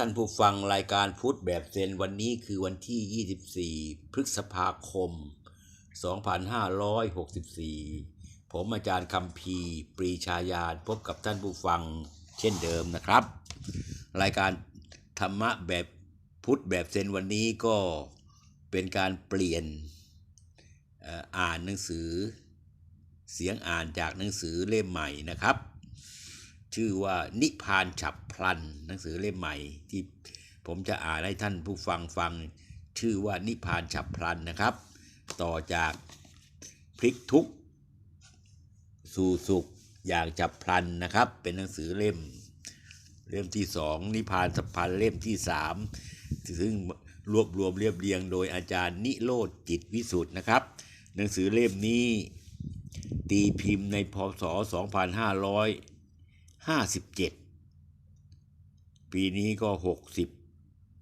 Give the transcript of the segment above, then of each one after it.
ท่านผู้ฟังรายการพุทธแบบเซนวันนี้คือวันที่ 24 พฤษภาคม 2564 ผมอาจารย์คำพีปรีชาญาณพบกับท่านผู้ฟังเช่นเดิมนะครับ รายการธรรมะแบบพุทธแบบเซนวันนี้ก็เป็นการเปลี่ยนอ่านหนังสือเสียงอ่านจากหนังสือเล่มใหม่นะครับ ชื่อว่านิพานฉับพลัน หนังสือเล่มใหม่ที่ผมจะอ่านให้ท่านผู้ฟังฟัง ชื่อว่านิพานฉับพลันนะครับ ต่อจากพลิกทุกสู่สุขอย่างฉับพลันนะครับ เป็นหนังสือเล่ม เล่มที่สองนิพานสัพพันเล่มที่สามซึ่งรวบรวมเรียบเรียง โดยอาจารย์นิโรธจิตวิสุทธ์นะครับ หนังสือเล่มนี้ตีพิมพ์ในพศ 2557ปีนี้ก็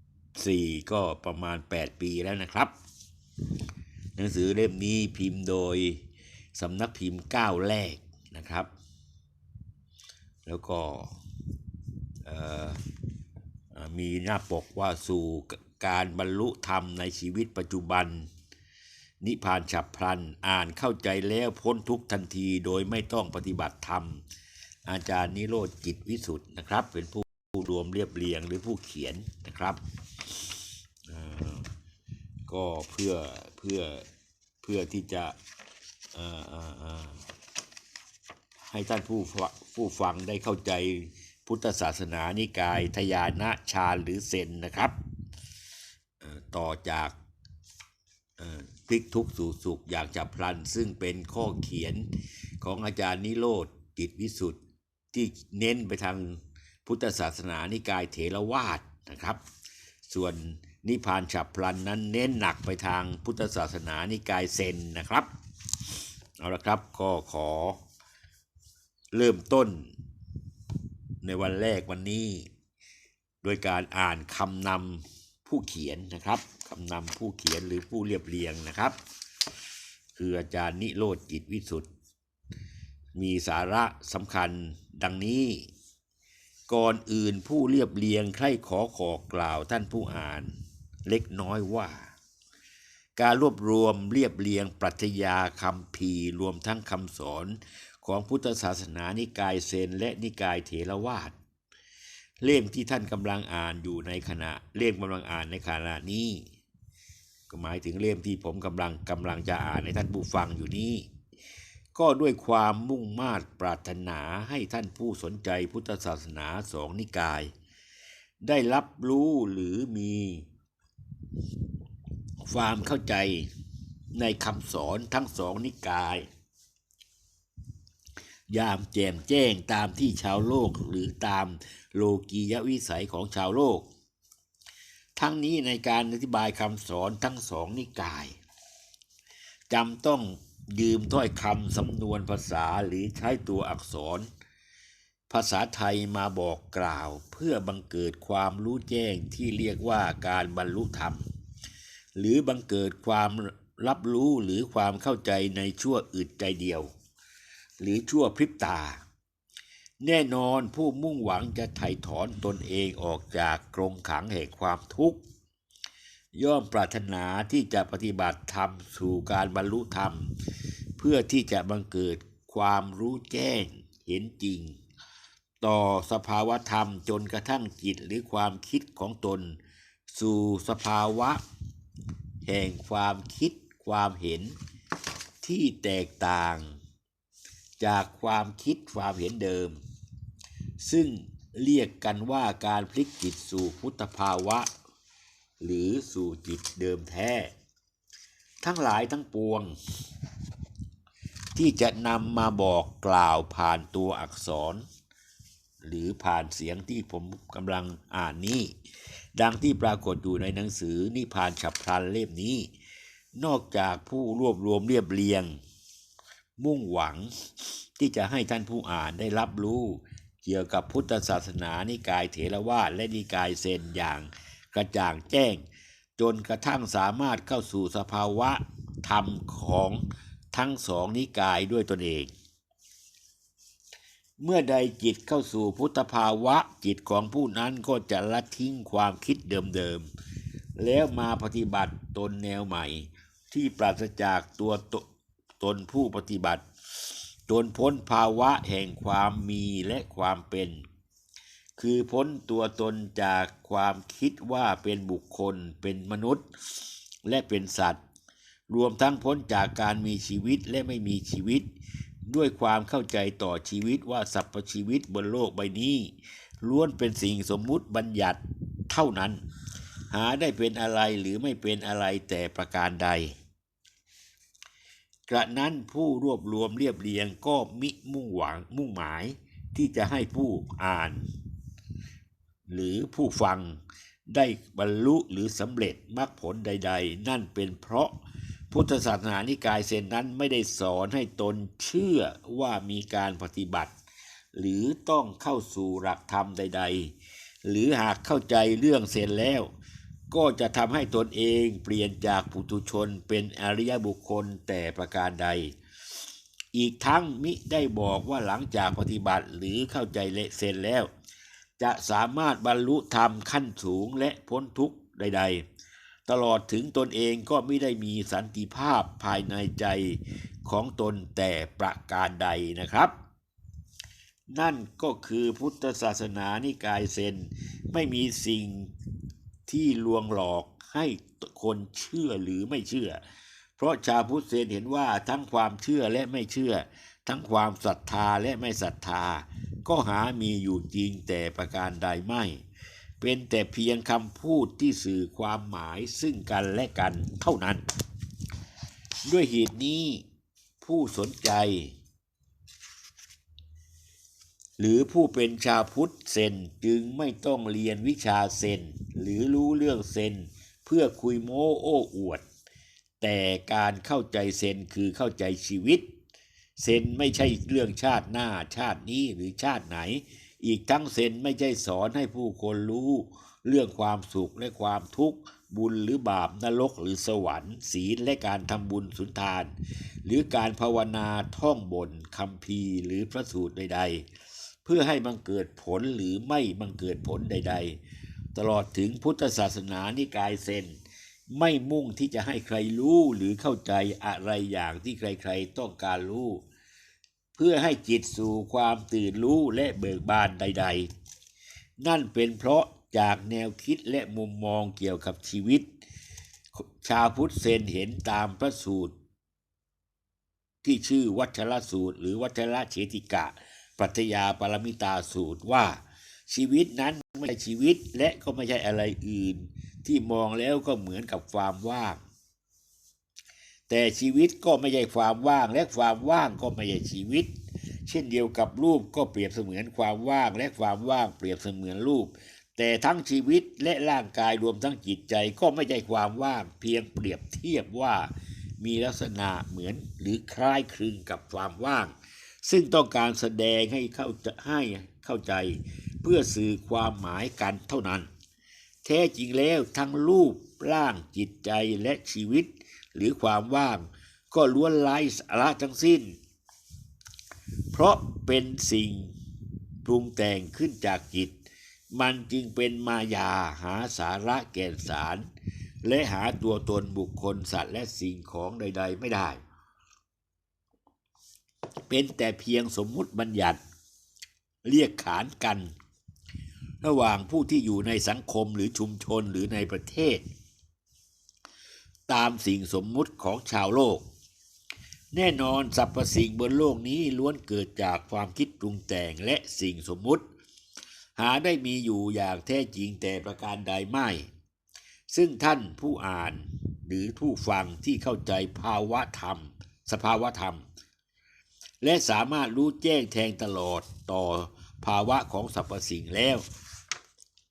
64ก็ประมาณ8ปีแล้วนะครับ หนังสือเล่มนี้พิมพ์โดยสำนักพิมพ์ก้าวแรกนะครับ แล้วก็มีหน้าปกว่าสู่การบรรลุธรรมในชีวิตปัจจุบัน นิพพานฉับพลัน อ่านเข้าใจแล้วพ้นทุกทันทีโดยไม่ต้องปฏิบัติธรรม อาจารย์นิโรธจิตวิสุทธ์นะครับ เป็นผู้รวมเรียบเรียงหรือผู้เขียนนะครับก็เพื่อเพื่อเพื่อที่จะให้ท่านผู้ฟังผู้ฟังได้เข้าใจพุทธศาสนานิกายทยานะฌาหรือเซนนะครับ ต่อจากพลิกทุกสู่สุขอยางจับพลัน ซึ่งเป็นข้อเขียนของอาจารย์นิโรธจิตวิสุทธ์ ที่เน้นไปทางพุทธศาสนานิกายเถรวาทนะครับ ส่วนนิพพานฉับพลันนั้นเน้นหนักไปทางพุทธศาสนานิกายเซนนะครับ เอาละครับก็ขอเริ่มต้นในวันแรกวันนี้ โดยการอ่านคำนำผู้เขียนนะครับคำนำผู้เขียนหรือผู้เรียบเรียงนะครับ คืออาจารย์นิโรธจิตวิสุทธ มีสาระสำคัญดังนี้ ก่อนอื่นผู้เรียบเรียงใครขอขอกล่าวท่านผู้อ่าน เล็กน้อยว่า การรวบรวมเรียบเรียงปรัชญาคำพีร์รวมทั้งคำสอนของพุทธศาสนานิกายเซนและนิกายเถรวาทเล่มที่ท่านกำลังอ่านอยู่ในขณะเล่มกำลังอ่านในขณะนี้ ก็หมายถึงเล่มที่ผมกำลังกำลังจะอ่านในท่านผู้ฟังอยู่นี้ ก็ด้วยความมุ่งมา่ปรารถนาให้ท่านผู้สนใจพุทธศาสนาสองนิกาย ได้รับรู้หรือมีความเข้าใจในคำสอนทั้งสองนิกาย ยามแจมแจ้งตามที่ชาวโลกหรือตามโลกียวิสัยของชาวโลก ทั้งนี้ในการอธิบายคำสอนทั้งสองนิกายจำต้อง ยืมถ้อยคำสำนวนภาษาหรือใช้ตัวอักษร ภาษาไทยมาบอกกล่าว เพื่อบังเกิดความรู้แจ้งที่เรียกว่าการบรรลุธรรม หรือบังเกิดความรับรู้หรือความเข้าใจในชั่วอึดใจเดียว หรือชั่วพริบตา แน่นอนผู้มุ่งหวังจะไถ่ถอนตนเองออกจากกรงขังแห่งความทุกข์ ย่อมปรารถนาที่จะปฏิบัติธรรมสู่การบรรลุธรรม เพื่อที่จะบังเกิดความรู้แจ้งเห็นจริง ต่อสภาวะธรรมจนกระทั่งจิตหรือความคิดของตน สู่สภาวะ แห่งความคิดความเห็นที่แตกต่าง จากความคิดความเห็นเดิม ซึ่งเรียกกันว่าการพลิกจิตสู่พุทธภาวะ หรือสู่จิตเดิมแท้ ทั้งหลายทั้งปวง ที่จะนำมาบอกกล่าวผ่านตัวอักษร หรือผ่านเสียงที่ผมกำลังอ่านนี้ ดังที่ปรากฏอยู่ในหนังสือนิพานฉับพลันเล่มนี้ นอกจากผู้รวบรวมเรียบเรียง มุ่งหวังที่จะให้ท่านผู้อ่านได้รับรู้เกี่ยวกับพุทธศาสนานิกายเถรวาทและนิกายเซนอย่าง กระจ่างแจ้ง จนกระทั่งสามารถเข้าสู่สภาวะธรรมของทั้งสองนิกายด้วยตนเอง เมื่อใดจิตเข้าสู่พุทธภาวะจิตของผู้นั้นก็จะละทิ้งความคิดเดิมๆ แล้วมาปฏิบัติตนแนวใหม่ ที่ปราศจากตัวตตนผู้ปฏิบัติ จนพ้นภาวะแห่งความมีและความเป็น คือพ้นตัวตนจากความคิดว่าเป็นบุคคล เป็นมนุษย์ และเป็นสัตว์ รวมทั้งพ้นจากการมีชีวิตและไม่มีชีวิต ด้วยความเข้าใจต่อชีวิตว่าสรรพชีวิตบนโลกใบนี้ล้วนเป็นสิ่งสมมุติบัญญัติเท่านั้น หาได้เป็นอะไรหรือไม่เป็นอะไรแต่ประการใด กระนั้นผู้รวบรวมเรียบเรียงก็มิมุ่งหวังมุ่งหมายที่จะให้ผู้อ่าน หรือผู้ฟังได้บรรลุหรือสำเร็จมรรคผลใด ๆ นั่นเป็นเพราะพุทธศาสนานิกายเซนนั้นไม่ได้สอนให้ตนเชื่อว่ามีการปฏิบัติ หรือต้องเข้าสู่หลักธรรมใด ๆ หรือหากเข้าใจเรื่องเซนแล้ว ก็จะทำให้ตนเองเปลี่ยนจากปุถุชนเป็นอริยบุคคลแต่ประการใด อีกทั้งมิได้บอกว่าหลังจากปฏิบัติหรือเข้าใจเลเซนแล้ว จะสามารถบรรลุธรรมขั้นสูงและพ้นทุกข์ใด ๆ ตลอดถึงตนเองก็ไม่ได้มีสันติภาพภายในใจของตนแต่ประการใดนะครับ นั่นก็คือพุทธศาสนานิกายเซนไม่มีสิ่งที่ลวงหลอกให้คนเชื่อหรือไม่เชื่อ เพราะชาวพุทธเซนเห็นว่าทั้งความเชื่อและไม่เชื่อ ทั้งความศรัทธาและไม่ศรัทธา ก็หามีอยู่จริงแต่ประการใดไม่ เป็นแต่เพียงคำพูดที่สื่อความหมายซึ่งกันและกันเท่านั้น ด้วยเหตุนี้ผู้สนใจ หรือผู้เป็นชาวพุทธเซนจึงไม่ต้องเรียนวิชาเซนหรือรู้เรื่องเซนเพื่อคุยโม้โอ้อวด แต่การเข้าใจเซนคือเข้าใจชีวิต เซนไม่ใช่เรื่องชาติหน้าชาตินี้หรือชาติไหน อีกทั้งเซนไม่ใช่สอนให้ผู้คนรู้ เรื่องความสุขและความทุกข์ บุญหรือบาปนรกหรือสวรรค์ ศีลและการทำบุญสุนทาน หรือการภาวนาท่องบนคำพีหรือพระสูตรใด ๆ เพื่อให้บังเกิดผลหรือไม่บังเกิดผลใด ๆ ตลอดถึงพุทธศาสนานิกายเซน ไม่มุ่งที่จะให้ใครรู้หรือเข้าใจอะไรอย่างที่ใครๆต้องการรู้ เพื่อให้จิตสู่ความตื่นรู้และเบิกบานใด ๆ นั่นเป็นเพราะจากแนวคิดและมุมมองเกี่ยวกับชีวิต ชาวพุทธเซนเห็นตามพระสูตร ที่ชื่อวัชรสูตร หรือวัชรเฉติกะปรัชญาปรมิตาสูตรว่า ชีวิตนั้นไม่ใช่ชีวิตและก็ไม่ใช่อะไรอื่น ที่มองแล้วก็เหมือนกับความว่าง แต่ชีวิตก็ไม่ใช่ความว่าง และความว่างก็ไม่ใช่ชีวิต เช่นเดียวกับรูปก็เปรียบเสมือนความว่าง และความว่างเปรียบเสมือนรูป แต่ทั้งชีวิตและร่างกายรวมทั้งจิตใจก็ไม่ใช่ความว่าง เพียงเปรียบเทียบว่ามีลักษณะเหมือนหรือคล้ายคลึงกับความว่าง ซึ่งต้องการแสดงให้เข้าใจให้เข้าใจเพื่อสื่อความหมายกันเท่านั้น แท้จริงแล้วทั้งรูปร่างจิตใจและชีวิต หรือความว่าง ก็ล้วนไร้สาระทั้งสิ้น เพราะเป็นสิ่งปรุงแต่งขึ้นจากจิต มันจึงเป็นมายาหาสาระแก่นสาร และหาตัวตนบุคคลสัตว์และสิ่งของใด ๆ ไม่ได้ เป็นแต่เพียงสมมุติบัญญัติ เรียกขานกัน ระหว่างผู้ที่อยู่ในสังคมหรือชุมชนหรือในประเทศ ตามสิ่งสมมุติของชาวโลก แน่นอนสรรพสิ่งบนโลกนี้ล้วนเกิดจากความคิดปรุงแต่งและสิ่งสมมุติ หาได้มีอยู่อย่างแท้จริงแต่ประการใดไม่ ซึ่งท่านผู้อ่านหรือผู้ฟังที่เข้าใจภาวะธรรม สภาวะธรรม และสามารถรู้แจ้งแทงตลอดต่อภาวะของสรรพสิ่งแล้ว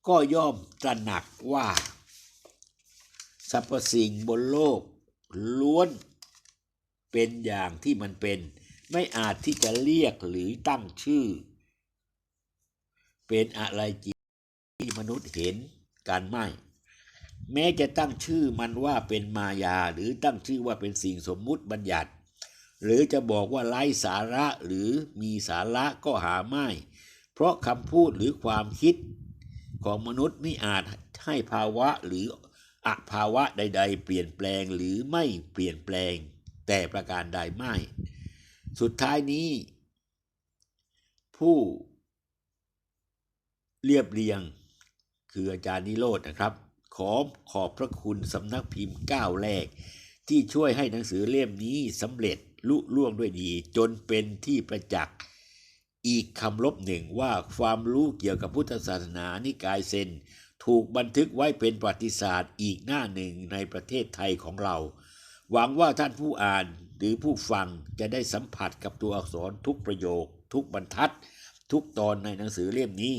ก็ย่อมตระหนักว่าสรรพสิ่งบนโลก ล้วนเป็นอย่างที่มันเป็น ไม่อาจที่จะเรียกหรือตั้งชื่อ เป็นอะไรจริงที่มนุษย์เห็นกันไม่ แม้จะตั้งชื่อมันว่าเป็นมายาหรือตั้งชื่อว่าเป็นสิ่งสมมุติบัญญัติ หรือจะบอกว่าไร้สาระหรือมีสาระก็หาไม่ เพราะคำพูดหรือความคิด ของมนุษย์ไม่อาจให้ภาวะหรืออภาวะใด ๆ เปลี่ยนแปลงหรือไม่เปลี่ยนแปลง แต่ประการใดไม่ สุดท้ายนี้ ผู้เรียบเรียงคืออาจารย์นิโรธนะครับ ขอขอบพระคุณสำนักพิมพ์ก้าวแรก ที่ช่วยให้หนังสือเล่มนี้สำเร็จลุล่วงด้วยดี จนเป็นที่ประจักษ์ อีกคำลบหนึ่งว่าความรู้เกี่ยวกับพุทธศาสนานิกายเซนถูกบันทึกไว้เป็นประวัติศาสตร์อีกหน้าหนึ่งในประเทศไทยของเรา หวังว่าท่านผู้อ่านหรือผู้ฟังจะได้สัมผัสกับตัวอักษรทุกประโยค ทุกบรรทัด ทุกตอนในหนังสือเล่มนี้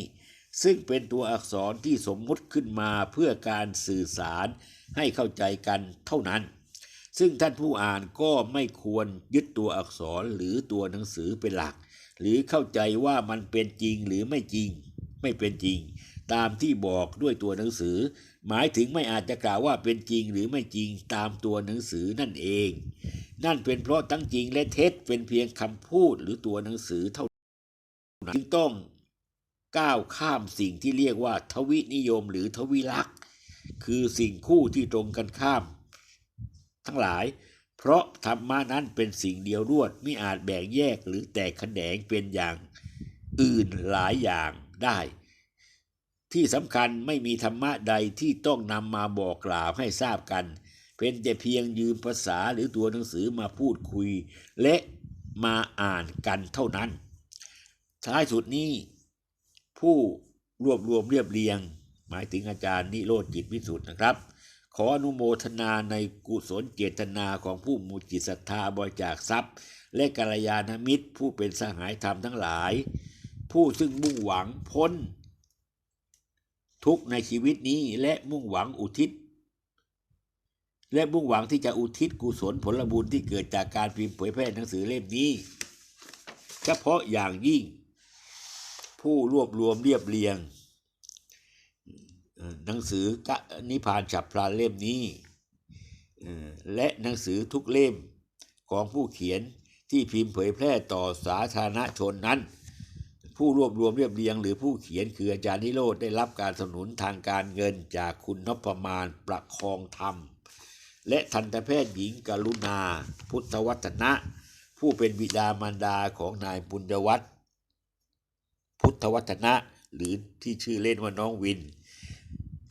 ซึ่งเป็นตัวอักษรที่สมมุติขึ้นมาเพื่อการสื่อสารให้เข้าใจกันเท่านั้น ซึ่งท่านผู้อ่านก็ไม่ควรยึดตัวอักษรหรือตัวหนังสือเป็นหลัก หรือเข้าใจว่ามันเป็นจริงหรือไม่จริง ไม่เป็นจริง ตามที่บอกด้วยตัวหนังสือ หมายถึงไม่อาจจะกล่าวว่าเป็นจริงหรือไม่จริงตามตัวหนังสือนั่นเอง นั่นเป็นเพราะทั้งจริงและเท็จเป็นเพียงคำพูดหรือตัวหนังสือเท่านั้นจึงต้องก้าวข้ามสิ่งที่เรียกว่า ทวินิยมหรือทวิลักษ์คือสิ่งคู่ที่ตรงกันข้าม ทั้งหลาย เพราะธรรมะนั้นเป็นสิ่งเดียวรวดไม่อาจแบ่งแยกหรือแตกแขนงเป็นอย่างอื่นหลายอย่างได้ ที่สำคัญไม่มีธรรมะใดที่ต้องนำมาบอกกล่าวให้ทราบกัน เป็นแต่เพียงยืมภาษาหรือตัวหนังสือมาพูดคุย และมาอ่านกันเท่านั้น ท้ายสุดนี้ ผู้รวบรวมเรียบเรียง หมายถึงอาจารย์นิโรธจิตวิสุทธ์นะครับ ขออนุโมทนาในกุศลเจตนาของผู้มูจิตศรัทธาบริจาคทรัพย์ และกัลยาณมิตรผู้เป็นสหายธรรมทั้งหลาย ผู้ซึ่งมุ่งหวังพ้น ทุกข์ในชีวิตนี้และมุ่งหวังอุทิศ และมุ่งหวังที่จะอุทิศกุศลผลบุญที่เกิดจากการพิมพ์เผยแพร่หนังสือเล่มนี้ เฉพาะอย่างยิ่ง ผู้รวบรวมเรียบเรียง หนังสือกะนิพานฉับพลันเล่มนี้ และหนังสือทุกเล่มของผู้เขียนที่พิมพ์เผยแพร่ต่อสาธารณชนนั้น ผู้รวบรวมเรียบเรียงหรือผู้เขียนคืออาจารย์นิโรธได้รับการสนับสนุนทางการเงินจากคุณนพมานประคองธรรม และทันตแพทย์หญิงกรุณา พุทธวัฒนะ ผู้เป็นบิดามารดาของนายบุญวัฒน์พุทธวัฒนะ หรือที่ชื่อเล่นว่าน้องวิน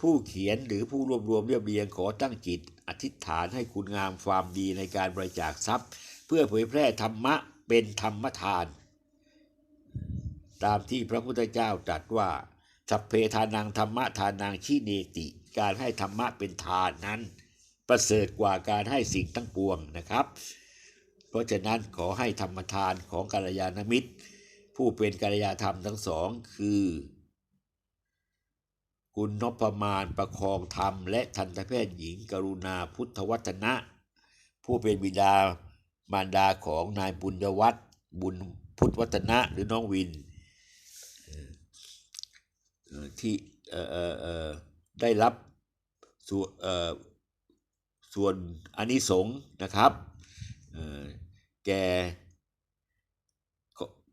ผู้เขียนหรือผู้รวบรวมเรียบเรียงขอตั้งจิต อธิษฐานให้คุณงามความดีในการบริจาคทรัพย์ เพื่อเผยแพร่ธรรมะเป็นธรรมทาน ตามที่พระพุทธเจ้าตรัสว่า สัพเพทานังธรรมะทานังชิเนติ การให้ธรรมะเป็นทานนั้น ประเสริฐกว่าการให้สิ่งทั้งปวงนะครับ เพราะฉะนั้นขอให้ธรรมทานของกัลยาณมิตร ผู้เป็นกัลยาธรรมทั้งสองคือ คุณนพมานประคองธรรม และทันตแพทย์หญิงกรุณาพุทธวัฒนะ ผู้เป็นบิดามารดาของนายบุญยวัฒน์บุญพุทธวัฒนะหรือน้องวินที่ได้รับส่วนส่วนอานิสงส์นะครับแก่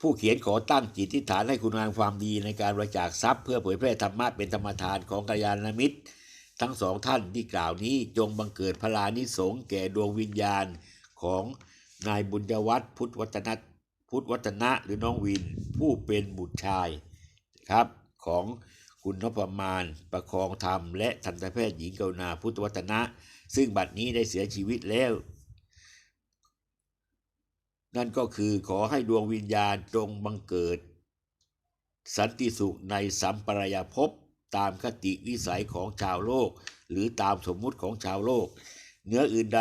ผู้เขียนขอตั้งจิตทิฏฐานให้คุณงามความดีในการบริจาคทรัพย์เพื่อเผยแพร่ธรรมะเป็นธรรมทานของกัลยาณมิตร ทั้งสองท่านที่กล่าวนี้จงบังเกิดพลานิสงแก่ดวงวิญญาณของนายบุญวัฒน์พุทธวัฒนะพุทธวัฒนะหรือน้องวินผู้เป็นบุตรชายครับของคุณนพมานประคองธรรมและทันตแพทย์หญิงกรุณาพุทธวัฒนะ ซึ่งบัดนี้ได้เสียชีวิตแล้ว นั่นก็คือขอให้ดวงวิญญาณจงบังเกิด สันติสุขในสัมปรายภพตามคติวิสัยของชาวโลก หรือตามสมมุติของชาวโลก เนื้ออื่นใด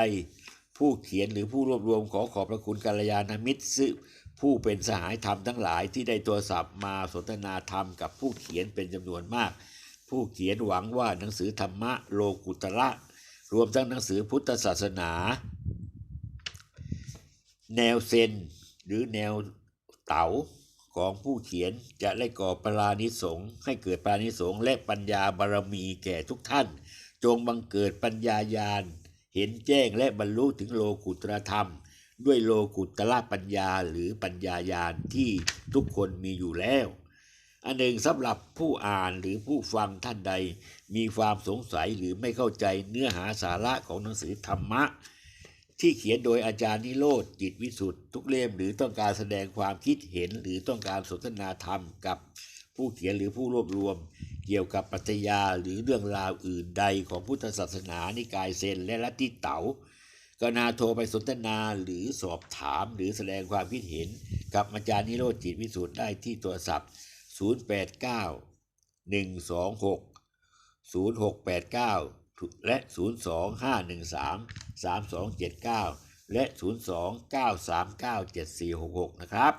ผู้เขียนหรือผู้รวบรวมขอขอบพระคุณกัลยาณมิตรซึ่งผู้เป็นสหายธรรมทั้งหลายที่ได้โทรศัพท์มาสนทนาธรรมกับผู้เขียนเป็นจำนวนมาก ผู้เขียนหวังว่าหนังสือธรรมะโลกุตระรวมทั้งหนังสือพุทธศาสนา แนวเซนหรือแนวเต๋าของผู้เขียนจะได้ก่อปรานิสงให้เกิดปรานิสงและปัญญาบารมีแก่ทุกท่าน จงบังเกิดปัญญาญาณเห็นแจ้งและบรรลุถึงโลกุตรธรรม ด้วยโลกุตละปัญญาหรือปัญญายาณที่ทุกคนมีอยู่แล้ว อันหนึ่งสำหรับผู้อ่านหรือผู้ฟังท่านใด มีความสงสัยหรือไม่เข้าใจเนื้อหาสาระของหนังสือธรรมะ ที่เขียนโดยอาจารย์นิโรธจิตวิสุทธ์ทุกเล่มหรือต้องการแสดงความคิดเห็นหรือต้องการสนทนาธรรมกับผู้เขียนหรือผู้รวบรวม เกี่ยวกับปรัชญาหรือเรื่องราวอื่นใดของพุทธศาสนานิกายเซนและลัทธิเต๋ากรุณาโทรไปสนทนาหรือสอบถามหรือแสดงความคิดเห็น กับอาจารย์นิโรธจิตวิสุทธ์ได้ที่โทรศัพท์ 089 126 0689 และ 02513 3279 และ 029397466 นะครับ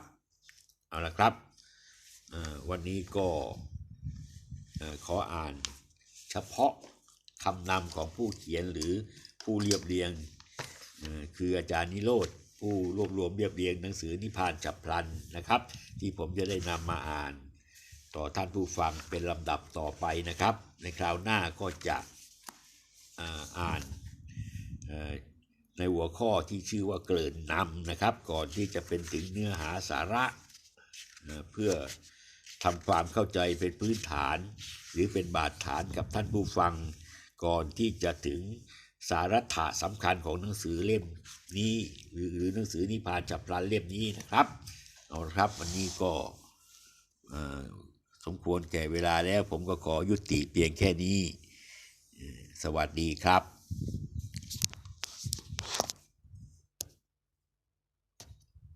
เอาละครับ วันนี้ก็ขออ่านเฉพาะคำนำของผู้เขียนหรือผู้เรียบเรียง คืออาจารย์นิโรธผู้รวบรวมเรียบเรียงหนังสือนิพพานฉับพลันนะครับ ที่ผมจะได้นำมาอ่าน ต่อท่านผู้ฟังเป็นลำดับต่อไปนะครับ ในคราวหน้าก็จะ อ่านในหัวข้อที่ชื่อว่าเกริ่นนำนะครับ ก่อนที่จะเป็นถึงเนื้อหาสาระนะเพื่อทำความเข้าใจเป็นพื้นฐาน หรือเป็นบาดฐานกับท่านผู้ฟัง ก่อนที่จะถึงสาระถะสำคัญของหนังสือเล่มนี้ หรือหรือหนังสือนิพพานจับพลันเล่มนี้นะครับเอาละครับวันนี้ก็สมควรแก่เวลาแล้วผมก็ขอยุติเพียงแค่นี้ สวัสดีครับ